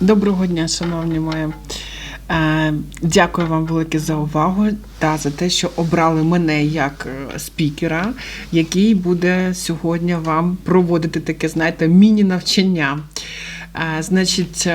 Доброго дня, шановні мої. Е, Дякую вам велике за увагу та за те, що обрали мене як е, спікера, який буде сьогодні вам проводити таке, знаєте, міні-навчання. Е, Значить,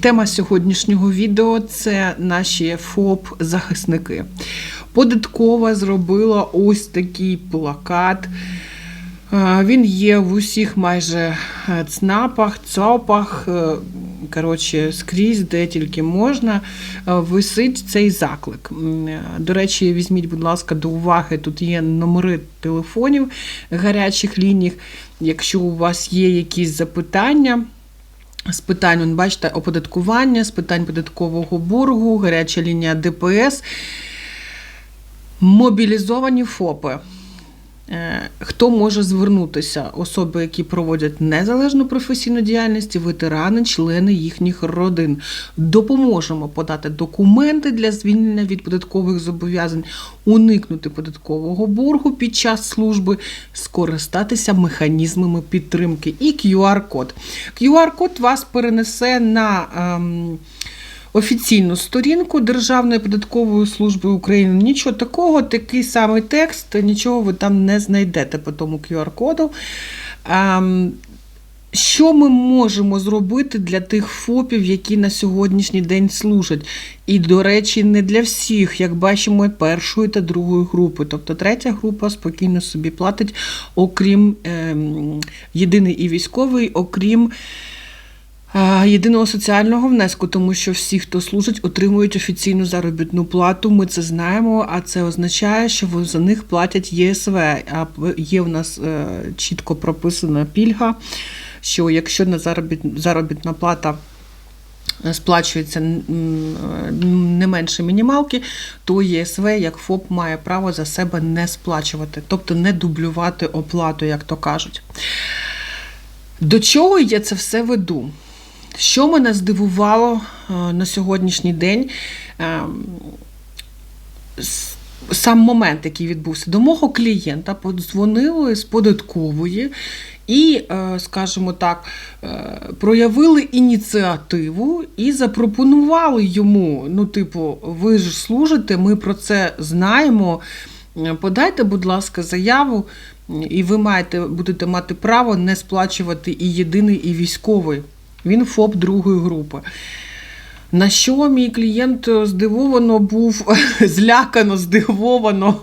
тема сьогоднішнього відео це наші ФОП-захисники. Податкова зробила ось такий плакат. Він є в усіх майже ЦНАПах, ЦОПах, коротше, скрізь, де тільки можна, е, висить цей заклик. Е, До речі, візьміть, будь ласка, до уваги, тут є номери телефонів гарячих ліній. Якщо у вас є якісь запитання, з питань, он, бачите, оподаткування, з питань податкового боргу, гаряча лінія ДПС, мобілізовані ФОПи. Е, Хто може звернутися? Особи, які проводять незалежну професійну діяльність, ветерани, члени їхніх родин. Допоможемо подати документи для звільнення від податкових зобов'язань, уникнути податкового боргу під час служби, скористатися механізмами підтримки і QR-код. QR-код вас перенесе на. Ем, офіційну сторінку Державної податкової служби України. Нічого такого, такий самий текст, нічого ви там не знайдете по тому QR-коду. Ем, що ми можемо зробити для тих ФОПів, які на сьогоднішній день служать? І, до речі, не для всіх, як бачимо, першої та другої групи. Тобто третя група спокійно собі платить, окрім ем, єдиний і військовий, окрім е, єдиного соціального внеску, тому що всі, хто служить, отримують офіційну заробітну плату. Ми це знаємо, а це означає, що за них платять ЄСВ. А є в нас е, чітко прописана пільга, що якщо на заробітна плата. е, Сплачується е, не менше мінімалки, то ЄСВ як ФОП має право за себе не сплачувати, тобто не дублювати оплату, як то кажуть. До чого я це все веду? Що мене здивувало е, на сьогоднішній день? Ем, Сам момент, який відбувся, до мого клієнта подзвонили з податкової і, е, скажімо так, е, проявили ініціативу і запропонували йому: ну, типу, ви ж служите, ми про це знаємо. Е, Подайте, будь ласка, заяву, і ви маєте, будете мати право не сплачувати і єдиний, і військовий. Він ФОП другої групи. На що мій клієнт здивовано був, злякано, здивовано.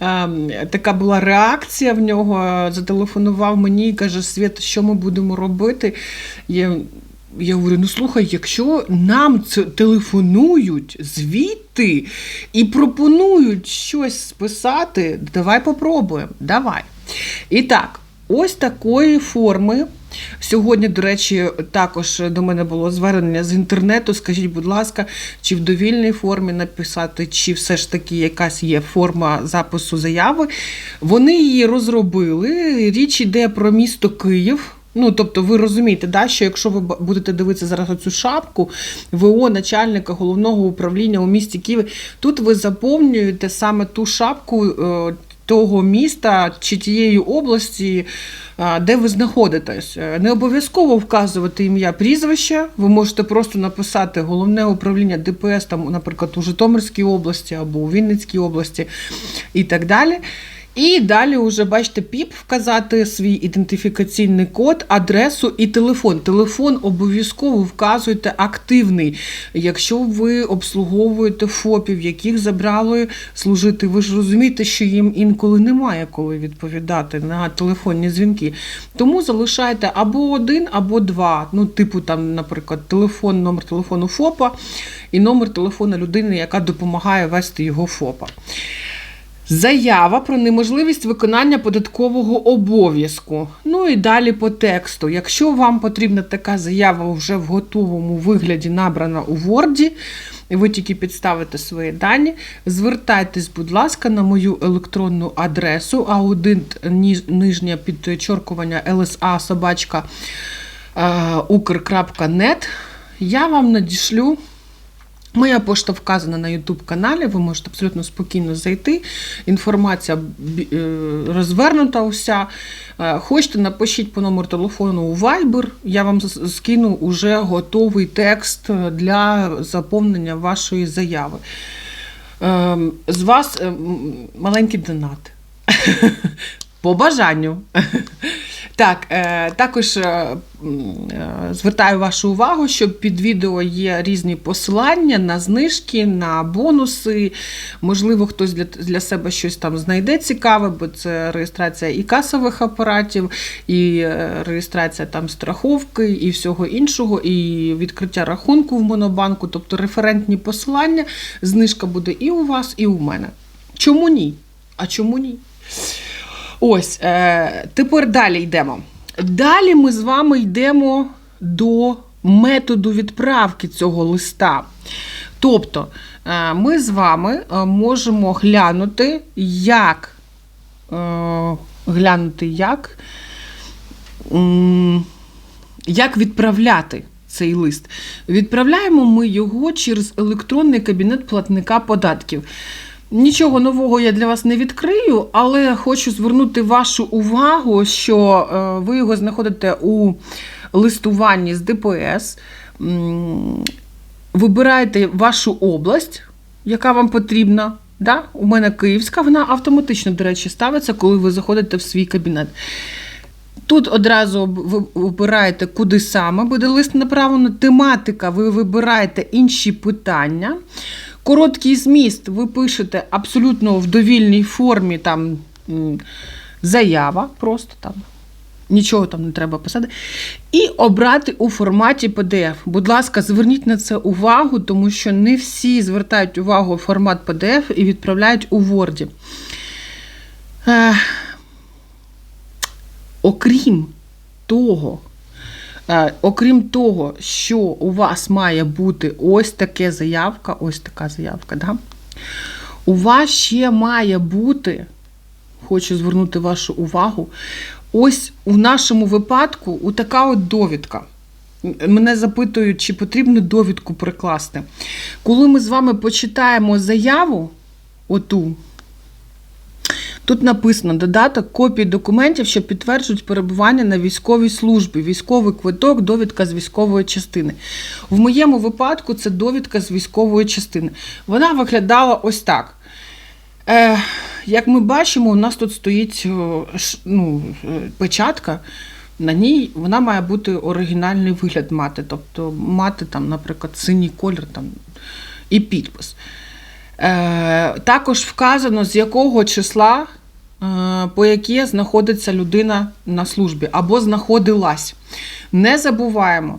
Ем, Така була реакція в нього. Зателефонував мені і каже: Свят, що ми будемо робити? Я, я говорю: ну слухай, якщо нам це телефонують звідти і пропонують щось списати, давай попробуємо. Давай. І так, ось такої форми. Сьогодні, до речі, також до мене було звернення з інтернету. Скажіть, будь ласка, чи в довільній формі написати, чи все ж таки якась є форма запису заяви. Вони її розробили. Річ йде про місто Київ. Ну, тобто, ви розумієте, да, що якщо ви будете дивитися зараз оцю шапку ВО начальника головного управління у місті Києві, тут ви заповнюєте саме ту шапку е, того міста чи тієї області, де ви знаходитесь. Е, Не обов'язково вказувати ім'я прізвище. Ви можете просто написати головне управління ДПС, там, наприклад, у Житомирській області або у Вінницькій області і так далі. І далі вже бачите, піп вказати свій ідентифікаційний код, адресу і телефон. Телефон обов'язково вказуйте активний. Якщо ви обслуговуєте ФОПів, яких забрали служити, ви ж розумієте, що їм інколи немає коли відповідати на телефонні дзвінки. Тому залишайте або один, або два. Ну, типу, там, наприклад, телефон, номер телефону ФОПа і номер телефону людини, яка допомагає вести його ФОПа. Заява про неможливість виконання податкового обов'язку. Ну і далі по тексту. Якщо вам потрібна така заява вже в готовому вигляді набрана у Word, і ви тільки підставите свої дані, звертайтесь, будь ласка, на мою електронну адресу аудит нижнє підчоркування LSA собачка е, ukr.net. Я вам надішлю Моя пошта вказана на YouTube каналі, ви можете абсолютно спокійно зайти. Інформація е, розвернута уся. Е, Хочете, напишіть по номеру телефону у Viber, я вам скину уже готовий текст е, для заповнення вашої заяви. Ем, З вас ем, маленький донат. По бажанню. Так, е, також е, е, звертаю вашу увагу, що під відео є різні посилання на знижки, на бонуси. Можливо, хтось для, для себе щось там знайде цікаве, бо це реєстрація і касових апаратів, і реєстрація там страховки, і всього іншого, і відкриття рахунку в монобанку, тобто референтні посилання. Знижка буде і у вас, і у мене. Чому ні? А чому ні? Ось, е, тепер далі йдемо. Далі ми з вами йдемо до методу відправки цього листа. Тобто, е, ми з вами е, можемо глянути, як, е, глянути, як, як відправляти цей лист. Відправляємо ми його через електронний кабінет платника податків. Нічого нового я для вас не відкрию, але хочу звернути вашу увагу, що е, ви його знаходите у листуванні з ДПС. Вибираєте вашу область, яка вам потрібна. Да? У мене Київська, вона автоматично, до речі, ставиться, коли ви заходите в свій кабінет. Тут одразу ви обираєте, куди саме буде лист направлено. Тематика, ви вибираєте інші питання. Короткий зміст ви пишете абсолютно в довільній формі, там заява, просто там. Нічого там не треба писати. І обрати у форматі PDF. Будь ласка, зверніть на це увагу, тому що не всі звертають увагу в формат PDF і відправляють у Word. Е, окрім того, окрім того, що у вас має бути ось таке заявка, ось така заявка, да? у вас ще має бути, хочу звернути вашу увагу, ось у нашому випадку така от довідка. Мене запитують, чи потрібно довідку прикласти. Коли ми з вами почитаємо заяву, оту, Тут написано додаток копії документів, що підтверджують перебування на військовій службі, військовий квиток, довідка з військової частини. В моєму випадку це довідка з військової частини. Вона виглядала ось так. Е, як ми бачимо, у нас тут стоїть ну, е, печатка. На ній вона має бути оригінальний вигляд мати, тобто мати там, наприклад, синій колір там, і підпис. Е, також вказано, з якого числа, е, по яке знаходиться людина на службі або знаходилась. Не забуваємо,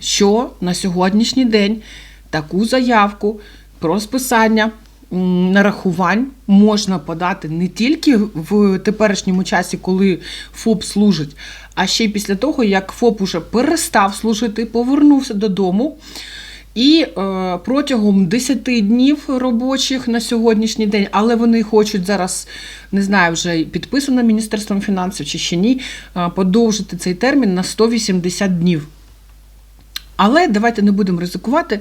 що на сьогоднішній день таку заявку про списання нарахувань можна подати не тільки в теперішньому часі, коли ФОП служить, а ще й після того, як ФОП уже перестав служити, повернувся додому. І е, протягом 10 днів робочих на сьогоднішній день, але вони хочуть зараз, не знаю, вже підписано Міністерством фінансів чи ще ні, е, подовжити цей термін на 180 днів. Але давайте не будемо ризикувати.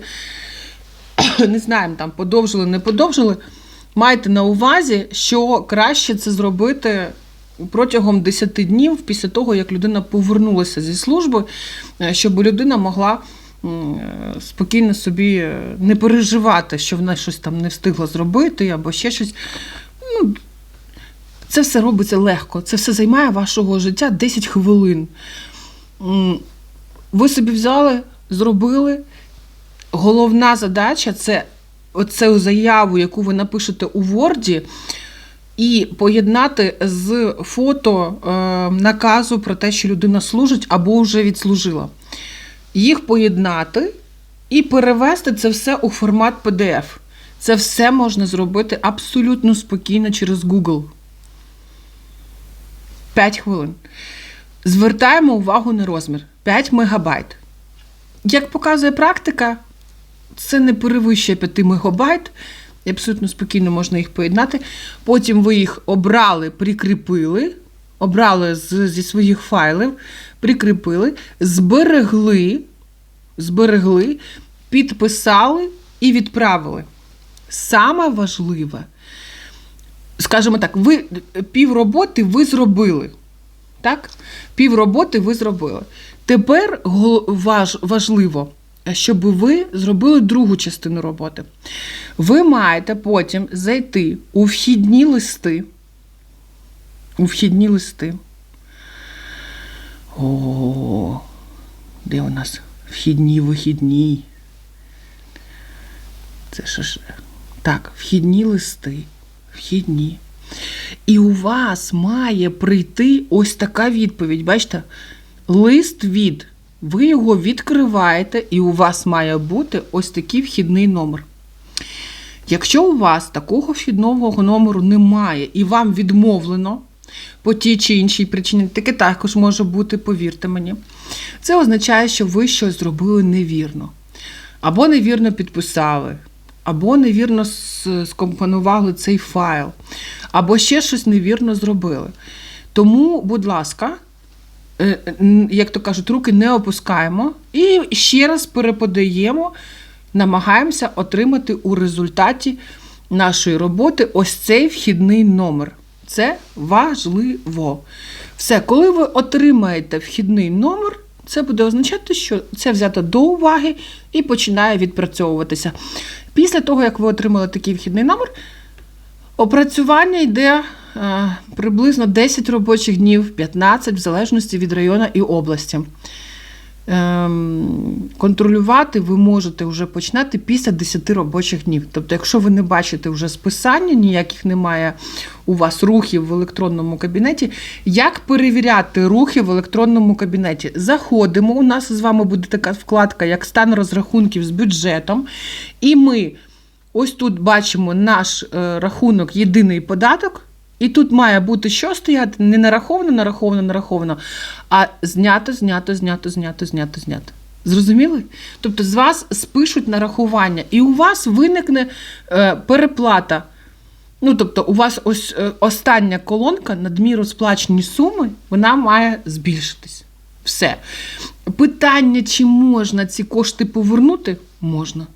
Не знаємо, там подовжили, не подовжили. Майте на увазі, що краще це зробити протягом 10 днів після того, як людина повернулася зі служби, е, щоб людина могла спокійно собі е, не переживати, що вона щось там не встигла зробити або ще щось. Ну, це все робиться легко, це все займає вашого життя 10 хвилин. Ви собі взяли, зробили. Головна задача це оцю заяву, яку ви напишете у Word, і поєднати з фото е, наказу про те, що людина служить або вже відслужила. Їх поєднати і перевести це все у формат PDF. Це все можна зробити абсолютно спокійно через Google. 5 хвилин. Звертаємо увагу на розмір 5 мегабайт. Як показує практика, це не перевищує 5 мегабайт. І абсолютно спокійно можна їх поєднати. Потім ви їх обрали, прикріпили, обрали з, зі своїх файлів, прикріпили, зберегли, зберегли, підписали і відправили. Саме важливе, скажімо так, ви пів роботи ви зробили. Так? Пів ви зробили. Тепер важ, важливо, щоб ви зробили другу частину роботи. Ви маєте потім зайти у вхідні листи. У вхідні листи. О, де у нас вхідні, вихідні? Це що ж? Так, вхідні листи. Вхідні. І у вас має прийти ось така відповідь. Бачите? Лист від. Ви його відкриваєте, і у вас має бути ось такий вхідний номер. Якщо у вас такого вхідного номеру немає і вам відмовлено по тій чи іншій причині, таке також може бути, повірте мені, це означає, що ви щось зробили невірно. Або невірно підписали, або невірно скомпонували цей файл, або ще щось невірно зробили. Тому, будь ласка, е, як то кажуть, руки не опускаємо і ще раз переподаємо, намагаємося отримати у результаті нашої роботи ось цей вхідний номер. Це важливо. Все, коли ви отримаєте вхідний номер, це буде означати, що це взято до уваги і починає відпрацьовуватися. Після того, як ви отримали такий вхідний номер, Опрацювання йде е, приблизно 10 робочих днів, 15 в залежності від району і області. Ем, контролювати ви можете вже починати після 10 робочих днів. Тобто, якщо ви не бачите вже списання, ніяких немає у вас рухів в електронному кабінеті, як перевіряти рухи в електронному кабінеті? Заходимо. У нас з вами буде така вкладка, як стан розрахунків з бюджетом. І ми ось тут бачимо наш е, рахунок єдиний податок. І тут має бути що стояти? Не нараховано, нараховано, нараховано, а знято, знято, знято, знято, знято, знято. Зрозуміли? Тобто з вас спишуть нарахування, і у вас виникне е, переплата. Ну, тобто, у вас ось е, остання колонка надміру сплачені суми, вона має збільшитись. Все. Питання, чи можна ці кошти повернути? Можна.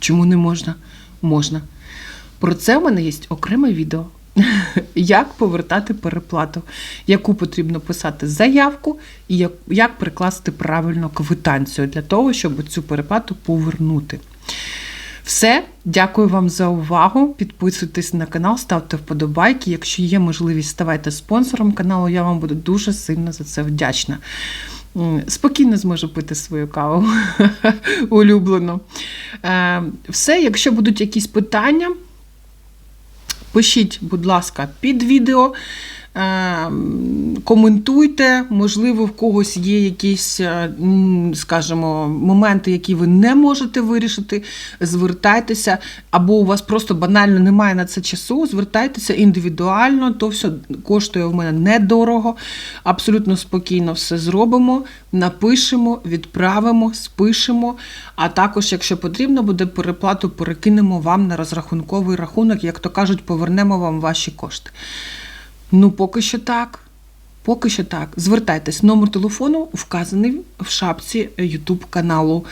Чому не можна? Можна. Про це в мене є окреме відео. Як повертати переплату, яку потрібно писати заявку, і як, прикласти правильно квитанцію для того, щоб цю переплату повернути. Все, дякую вам за увагу. Підписуйтесь на канал, ставте вподобайки. Якщо є можливість, ставайте спонсором каналу, я вам буду дуже сильно за це вдячна. Спокійно зможу пити свою каву улюблену. Е, Все, якщо будуть якісь питання, пишіть, будь ласка, під відео. Е, Коментуйте, можливо, в когось є якісь, е, скажімо, моменти, які ви не можете вирішити. Звертайтеся, або у вас просто банально немає на це часу. Звертайтеся індивідуально, то все коштує в мене недорого. Абсолютно спокійно все зробимо, напишемо, відправимо, спишемо. А також, якщо потрібно буде переплату, перекинемо вам на розрахунковий рахунок, як то кажуть, повернемо вам ваші кошти. Ну, поки що так. Поки що так. Звертайтесь, номер телефону вказаний в шапці YouTube каналу.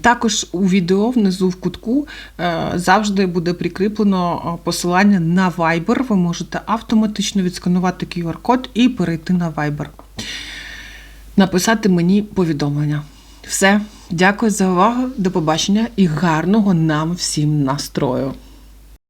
Також у відео внизу в кутку е, завжди буде прикріплено е, посилання на Viber. Ви можете автоматично відсканувати QR-код і перейти на Viber. Написати мені повідомлення. Все, дякую за увагу, до побачення і гарного нам всім настрою.